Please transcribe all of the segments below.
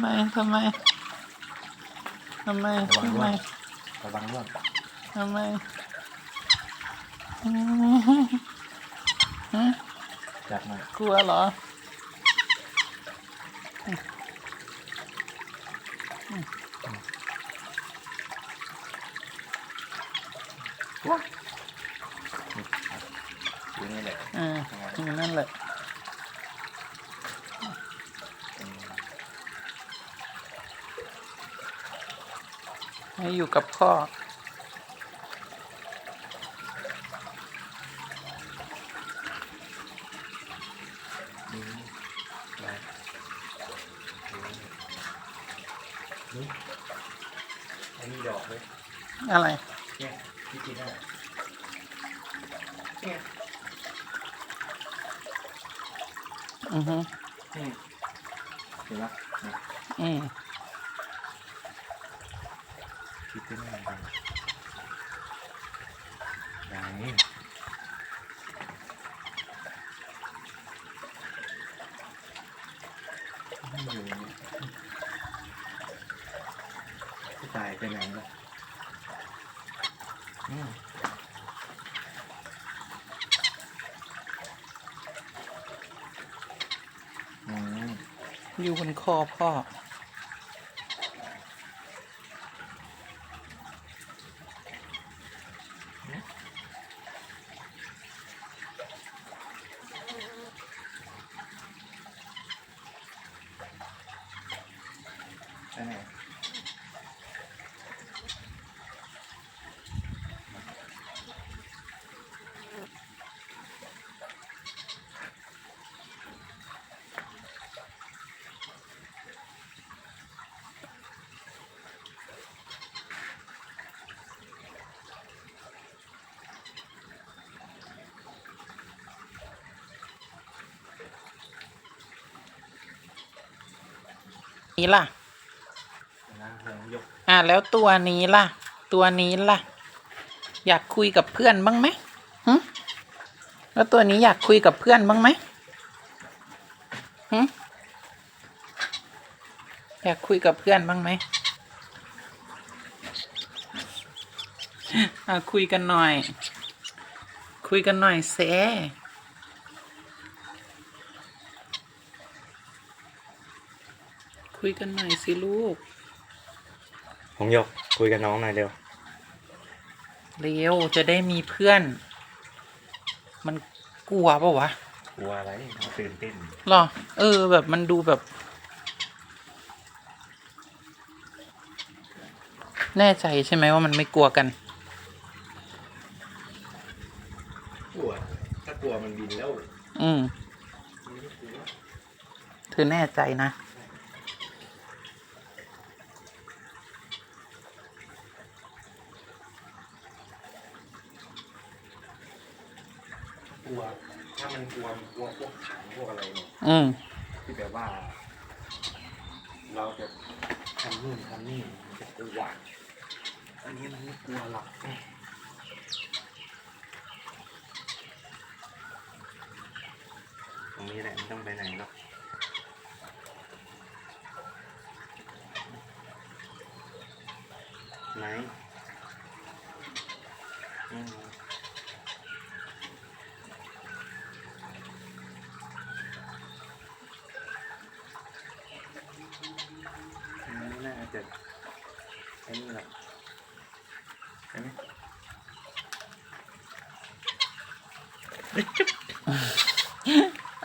ไมทำไมทำไมระวังทำร่ไมวงระวังร่วงทำไมอืมฮะจับหน่อยกลัวเหรออยู่นี่แหละอ่าอย่างนั่นแหละ ให้อยู่กับพ่อนี่ได้นี่อันนี้ดอกเลยอะไร เนี่ยที่กินได้เนี่ยอือฮึนี่เห็นปะเนี่ยอืม คิดได้ไหมกันไหนอยู่นี่ตายไปไหนล่ะอืมอืมอยู่บนคอพ่อ นี้ล่ะนะลองยกอะแล้วตัวนี้ล่ะ ตัวนี้ล่ะ อยากคุยกับเพื่อนบ้างไหมหึแล้วตัวนี้อยากคุยกับเพื่อนบ้างไหมหึอยากคุยกับเพื่อนบ้างไหมอะคุยกันหน่อย คุยกันหน่อยเซ คุยกันหน่อยสิลูก ผมยกคุยกับน้องหน่อยเร็ว เร็วจะได้มีเพื่อน มันกลัวปะวะกลัวอะไรตื่นเต้นหรอ เออ แบบมันดูแบบ แน่ใจใช่ไหมว่ามันไม่กลัวกัน กลัว ถ้ากลัวมันบินแล้ว อืมมันไม่กลัวเธอแน่ใจนะ ลัว ถ้ามันกลัวมันกลัวพวกถังพวกอะไรเนี่ยอืมที่แบบว่า เราจะทำนู่นทำนี่มันจะกลัวอันนี้มันไม่กลัวหรอกตรงนี้แหละไม่ต้องไปไหนหรอกไหนอืมมันไม่น่า จะไอ้นี่หรอกใช่ไหม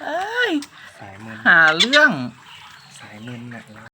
เอ้ย สายมือ หาเรื่อง